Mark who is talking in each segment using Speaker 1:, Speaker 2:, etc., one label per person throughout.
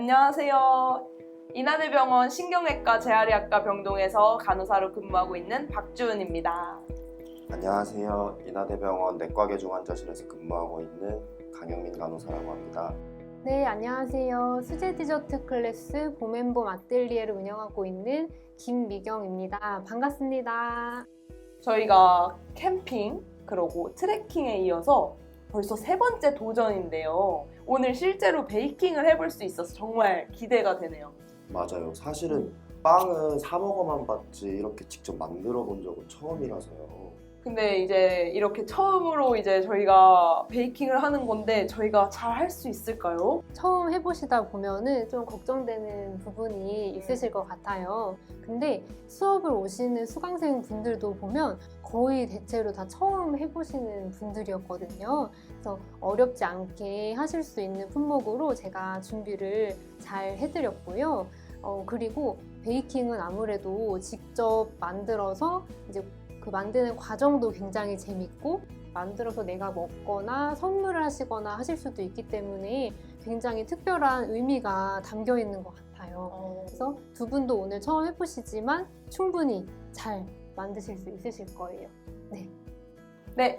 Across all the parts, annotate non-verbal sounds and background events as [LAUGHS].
Speaker 1: 안녕하세요. 인하대병원 신경외과 재활의학과 병동에서 간호사로 근무하고 있는 박주은입니다.
Speaker 2: 안녕하세요. 인하대병원 내과계 중 환자실에서 근무하고 있는 강영민 간호사라고 합니다.
Speaker 3: 네, 안녕하세요. 수제 디저트 클래스 봄앤봄 아뜰리에를 운영하고 있는 김미경입니다. 반갑습니다.
Speaker 1: 저희가 캠핑 그리고 트레킹에 이어서 벌써 세 번째 도전인데요. 오늘 실제로 베이킹을 해볼 수 있어서 정말 기대가 되네요.
Speaker 2: 맞아요. 사실은 빵은 사 먹어만 봤지 이렇게 직접 만들어 본 적은 처음이라서요.
Speaker 1: 근데 이제 이렇게 처음으로 이제 저희가 베이킹을 하는 건데 저희가 잘 할 수 있을까요?
Speaker 3: 처음 해보시다 보면은 좀 걱정되는 부분이 있으실 것 같아요. 근데 수업을 오시는 수강생 분들도 보면 거의 대체로 다 처음 해보시는 분들이었거든요. 그래서 어렵지 않게 하실 수 있는 품목으로 제가 준비를 잘 해드렸고요. 어, 그리고 베이킹은 아무래도 직접 만들어서 이제 그 만드는 과정도 굉장히 재밌고 만들어서 내가 먹거나 선물을 하시거나 하실 수도 있기 때문에 굉장히 특별한 의미가 담겨 있는 것 같아요. 그래서 두 분도 오늘 처음 해보시지만 충분히 잘 만드실 수 있으실 거예요.
Speaker 1: 네,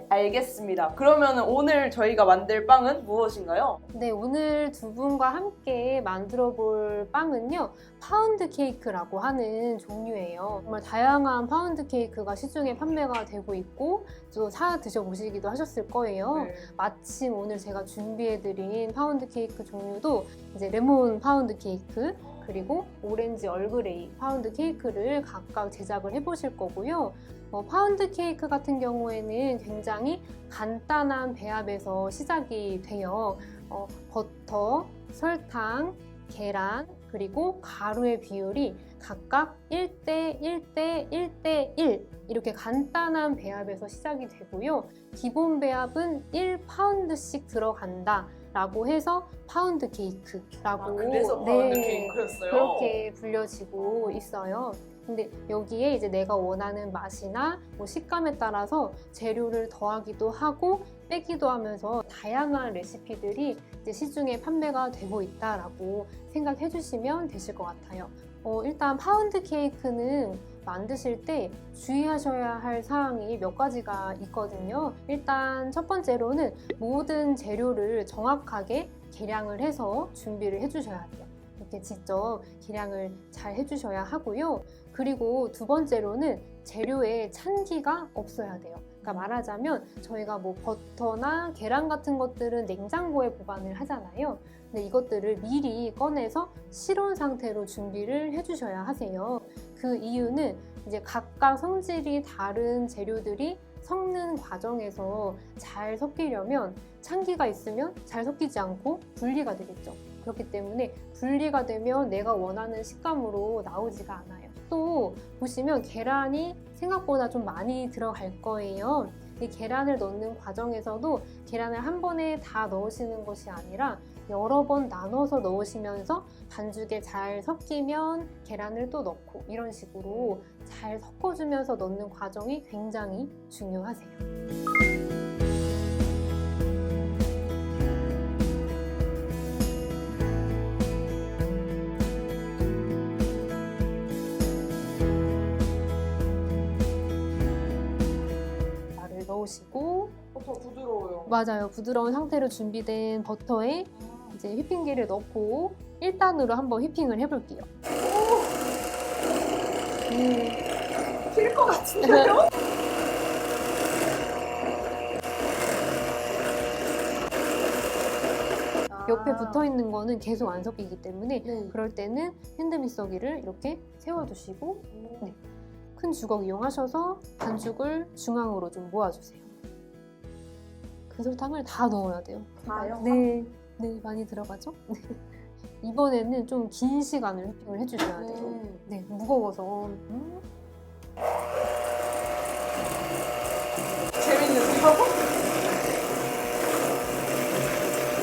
Speaker 1: 알겠습니다. 그러면 오늘 저희가 만들 빵은 무엇인가요?
Speaker 3: 네, 오늘 두 분과 함께 만들어 볼 빵은요, 파운드 케이크라고 하는 종류예요. 정말 다양한 파운드 케이크가 시중에 판매가 되고 있고, 또 사 드셔보시기도 하셨을 거예요.
Speaker 1: 네.
Speaker 3: 마침 오늘 제가 준비해드린 파운드 케이크 종류도 이제 레몬 파운드 케이크, 그리고 오렌지 얼그레이 파운드 케이크를 각각 제작을 해보실 거고요. 어, 파운드 케이크 같은 경우에는 굉장히 간단한 배합에서 시작이 돼요. 어, 버터, 설탕, 계란, 그리고 가루의 비율이 각각 1대 1대 1대 1 이렇게 간단한 배합에서 시작이 되고요. 기본 배합은 1파운드씩 들어간다. 라고 해서 파운드 케이크라고
Speaker 1: 아, 그래서
Speaker 3: 네,
Speaker 1: 파운드 케이크였어요.
Speaker 3: 그렇게 불려지고 있어요. 근데 여기에 이제 내가 원하는 맛이나 뭐 식감에 따라서 재료를 더하기도 하고 빼기도 하면서 다양한 레시피들이 이제 시중에 판매가 되고 있다라고 생각해 주시면 되실 것 같아요. 어, 일단 파운드 케이크는 만드실 때 주의하셔야 할 사항이 몇 가지가 있거든요. 일단 첫 번째로는 모든 재료를 정확하게 계량을 해서 준비를 해주셔야 돼요. 이렇게 직접 계량을 잘 해주셔야 하고요. 그리고 두 번째로는 재료에 찬기가 없어야 돼요. 그러니까 말하자면 저희가 뭐 버터나 계란 같은 것들은 냉장고에 보관을 하잖아요. 근데 이것들을 미리 꺼내서 실온 상태로 준비를 해주셔야 하세요. 그 이유는 이제 각각 성질이 다른 재료들이 섞는 과정에서 잘 섞이려면 찬기가 있으면 잘 섞이지 않고 분리가 되겠죠. 그렇기 때문에 분리가 되면 내가 원하는 식감으로 나오지가 않아요. 또 보시면 계란이 생각보다 좀 많이 들어갈 거예요. 이 계란을 넣는 과정에서도 계란을 한 번에 다 넣으시는 것이 아니라 여러 번 나눠서 넣으시면서 반죽에 잘 섞이면 계란을 또 넣고 이런 식으로 잘 섞어주면서 넣는 과정이 굉장히 중요하세요. 넣으시고
Speaker 1: 버터 부드러워요.
Speaker 3: 맞아요. 부드러운 상태로 준비된 버터에 이제 휘핑기를 넣고 1단으로 한번 휘핑을 해볼게요. 음,
Speaker 1: 튈것 같은데요? [LAUGHS]
Speaker 3: 옆에 붙어 있는 거는 계속 안 섞이기 때문에
Speaker 1: 네.
Speaker 3: 그럴 때는 핸드믹서기를 이렇게 세워두시고 네. 큰 주걱 이용하셔서 반죽을 중앙으로 좀 모아주세요. 그 설탕을 다 넣어야 돼요.
Speaker 1: 다요?
Speaker 3: 네, 네 많이 들어가죠? 네. [LAUGHS] 이번에는 좀 긴 시간을 휘핑을 해주셔야 돼요.
Speaker 1: 음.
Speaker 3: 네, 무거워서. 음.
Speaker 1: 재밌는데요?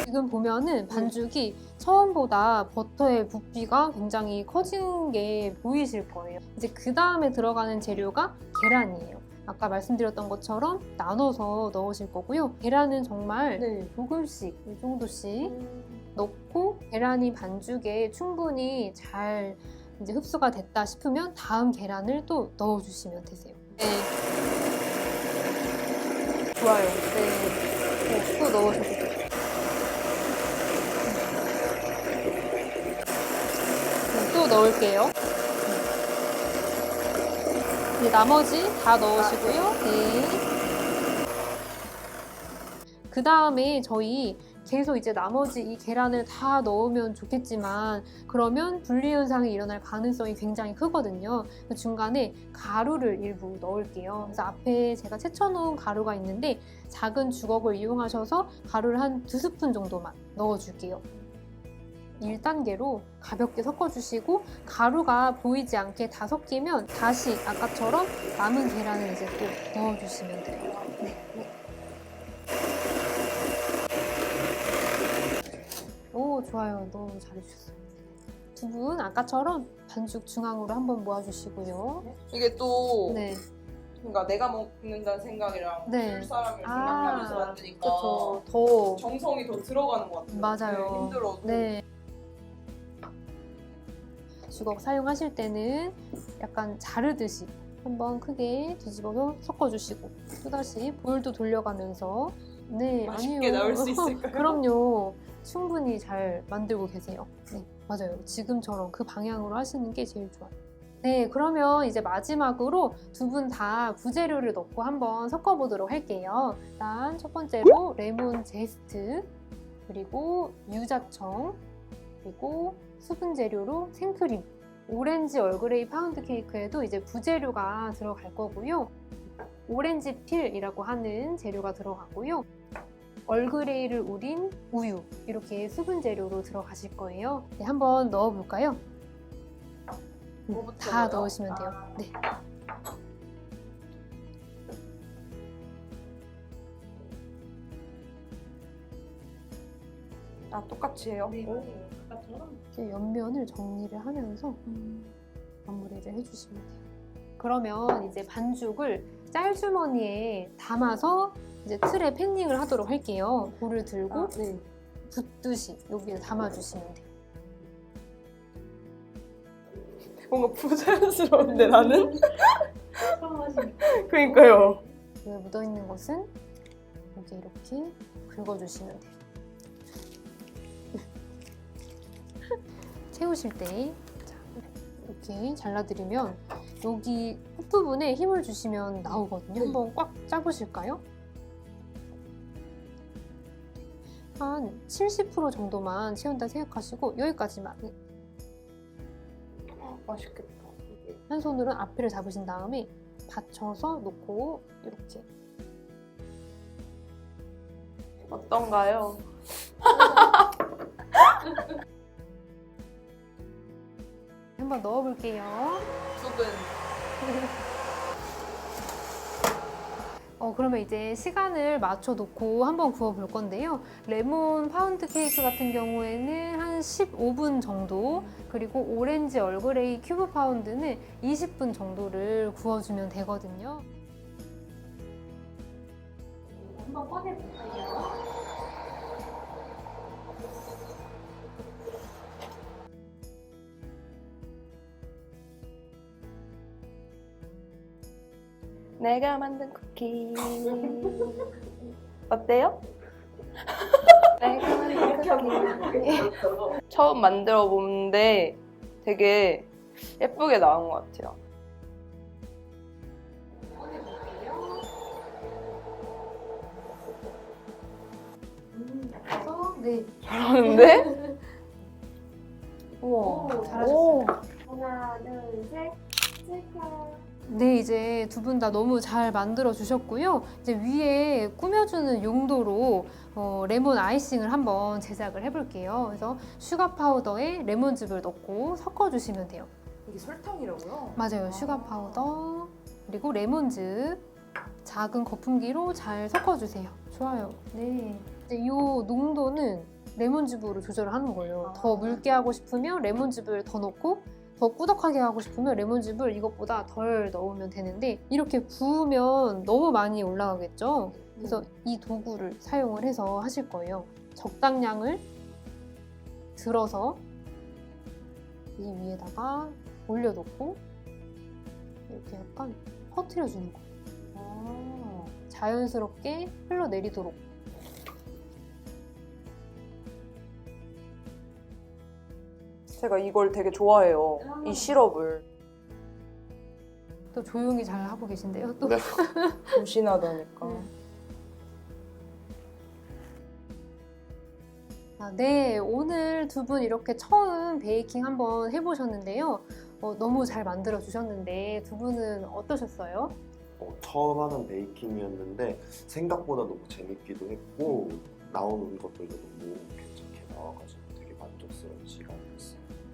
Speaker 3: 지금 보면은 반죽이 처음보다 버터의 부피가 굉장히 커진 게 보이실 거예요. 이제 그 다음에 들어가는 재료가 계란이에요. 아까 말씀드렸던 것처럼 나눠서 넣으실 거고요. 계란은 정말
Speaker 1: 네.
Speaker 3: 조금씩, 이 정도씩
Speaker 1: 음.
Speaker 3: 넣고 계란이 반죽에 충분히 잘 이제 흡수가 됐다 싶으면 다음 계란을 또 넣어주시면 되세요. 네,
Speaker 1: 좋아요.
Speaker 3: 네. 네, 또 넣으셔도 돼요. 네, 또 넣을게요. 이제 나머지 다 넣으시고요. 네. 그 다음에 저희 계속 이제 나머지 이 계란을 다 넣으면 좋겠지만 그러면 분리 현상이 일어날 가능성이 굉장히 크거든요. 그 중간에 가루를 일부 넣을게요. 그래서 앞에 제가 채쳐놓은 가루가 있는데 작은 주걱을 이용하셔서 가루를 한 두 스푼 정도만 넣어줄게요. 1단계로 가볍게 섞어주시고 가루가 보이지 않게 다 섞이면 다시 아까처럼 남은 계란을 이제 또 넣어주시면 돼요. 네. 오 좋아요. 너무 잘해주셨어요. 두 분 아까처럼 반죽 중앙으로 한번 모아주시고요.
Speaker 1: 이게 또
Speaker 3: 네.
Speaker 1: 그러니까 내가 먹는다는 생각이랑
Speaker 3: 네.
Speaker 1: 줄 사람을
Speaker 3: 아,
Speaker 1: 생각하면서 만드니까
Speaker 3: 그렇죠. 더
Speaker 1: 정성이 더 들어가는 것 같아요.
Speaker 3: 맞아요.
Speaker 1: 네, 힘들어도.
Speaker 3: 네. 주걱 사용하실 때는 약간 자르듯이 한번 크게 뒤집어서 섞어주시고 또다시 볼도 돌려가면서. 네
Speaker 1: 맛있게
Speaker 3: 아니요.
Speaker 1: 나올 수 [LAUGHS] 있을까요?
Speaker 3: 그럼요. 충분히 잘 만들고 계세요. 네 맞아요. 지금처럼 그 방향으로 하시는 게 제일 좋아요. 네 그러면 이제 마지막으로 두 분 다 부재료를 넣고 한번 섞어보도록 할게요. 일단 첫 번째로 레몬 제스트 그리고 유자청 그리고 수분 재료로 생크림 오렌지 얼그레이 파운드 케이크에도 이제 부재료가 들어갈 거고요 오렌지 필이라고 하는 재료가 들어가고요 얼그레이를 우린 우유 이렇게 수분 재료로 들어가실 거예요 네, 한번 넣어볼까요?
Speaker 1: 뭐부터
Speaker 3: 다
Speaker 1: 넣어요?
Speaker 3: 넣으시면 돼요
Speaker 1: 아.
Speaker 3: 네.
Speaker 1: 아 똑같이 해요?
Speaker 3: 네,
Speaker 1: 오.
Speaker 3: 이렇게 옆면을 정리를 하면서 마무리를 해주시면 돼요. 그러면 이제 반죽을 짤주머니에 담아서 이제 틀에 팬닝을 하도록 할게요. 볼을 들고
Speaker 1: 아, 네.
Speaker 3: 붓듯이 여기에 담아주시면 돼요.
Speaker 1: 뭔가 부자연스러운데 나는? [LAUGHS] 그러니까요.
Speaker 3: 묻어있는 것은 여기 이렇게 긁어주시면 돼요. 채우실 때 자, 이렇게 잘라드리면 여기 끝부분에 힘을 주시면 나오거든요. 한번 꽉 짜보실까요? 한 70% 정도만 채운다 생각하시고 여기까지만
Speaker 1: 맛있겠다.
Speaker 3: 한 손으로 앞에를 잡으신 다음에 받쳐서 놓고 이렇게
Speaker 1: 어떤가요? [LAUGHS]
Speaker 3: 한번 넣어볼게요.
Speaker 1: 두근. [LAUGHS]
Speaker 3: 어, 그러면 이제 시간을 맞춰 놓고 한번 구워 볼 건데요. 레몬 파운드 케이크 같은 경우에는 한 15분 정도, 그리고 오렌지 얼그레이 큐브 파운드는 20분 정도를 구워주면 되거든요. 한번 꺼내 볼게요.
Speaker 1: 내가 만든 쿠키. [LAUGHS] 어때요? [LAUGHS] 내가 만든 쿠키. [LAUGHS] 처음 만들어 보는데 되게 예쁘게 나온 것 같아요.
Speaker 3: 그래서 네,
Speaker 1: 잘하는데? 우와.
Speaker 3: 오, 잘하셨어요.
Speaker 4: 하나, 둘, 셋, 칠카.
Speaker 3: 네, 이제 두 분 다 너무 잘 만들어 주셨고요. 이제 위에 꾸며주는 용도로 어, 레몬 아이싱을 한번 제작을 해볼게요. 그래서 슈가 파우더에 레몬즙을 넣고 섞어주시면 돼요.
Speaker 1: 이게 설탕이라고요?
Speaker 3: 맞아요. 슈가 파우더 그리고 레몬즙 작은 거품기로 잘 섞어주세요. 좋아요. 네. 이제 이 농도는 레몬즙으로 조절을 하는 거예요. 더 묽게 하고 싶으면 레몬즙을 더 넣고 더 꾸덕하게 하고 싶으면 레몬즙을 이것보다 덜 넣으면 되는데 이렇게 부으면 너무 많이 올라가겠죠. 그래서 이 도구를 사용을 해서 하실 거예요. 적당량을 들어서 이 위에다가 올려놓고 이렇게 약간 퍼트려주는 거.
Speaker 1: 아.
Speaker 3: 자연스럽게 흘러내리도록.
Speaker 1: 제가 이걸 되게 좋아해요. 이 시럽을.
Speaker 3: 또 조용히 잘 하고 계신데요. 또
Speaker 2: 네. [LAUGHS]
Speaker 1: 조신하다니까.
Speaker 3: 아, 네, 오늘 두 분 이렇게 처음 베이킹 한번 해보셨는데요. 어, 너무 잘 만들어 주셨는데 두 분은 어떠셨어요?
Speaker 2: 어, 처음 하는 베이킹이었는데 생각보다 너무 재밌기도 했고 나오는 것들도 너무 괜찮게 나와가지고 되게 만족스러운 시간이었어요.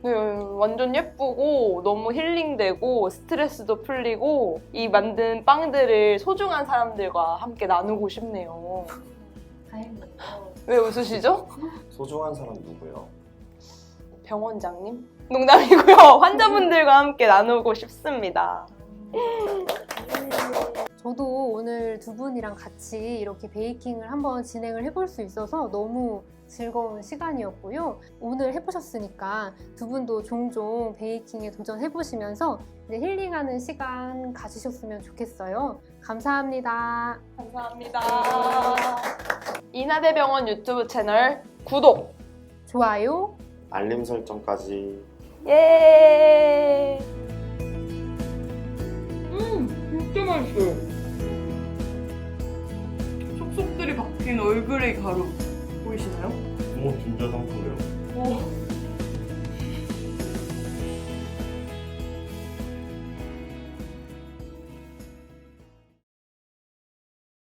Speaker 1: 네, 완전 예쁘고 너무 힐링되고 스트레스도 풀리고 이 만든 빵들을 소중한 사람들과 함께 나누고
Speaker 4: 싶네요.
Speaker 1: 왜 웃으시죠?
Speaker 2: 소중한 사람 누구요?
Speaker 1: 병원장님? 농담이고요. 환자분들과 함께 나누고 싶습니다.
Speaker 3: 저도 오늘 두 분이랑 같이 이렇게 베이킹을 한번 진행을 해볼 수 있어서 너무 즐거운 시간이었고요. 오늘 해보셨으니까 두 분도 종종 베이킹에 도전해보시면서 이제 힐링하는 시간 가지셨으면 좋겠어요. 감사합니다.
Speaker 1: 감사합니다. 이나대병원 유튜브 채널 구독!
Speaker 3: 좋아요.
Speaker 2: 알림 설정까지
Speaker 1: 예! 음, 진짜 맛있어요. 속속들이 박힌 얼그레이 가루 보이시나요?
Speaker 2: 오 진짜 상큼해요
Speaker 1: 오,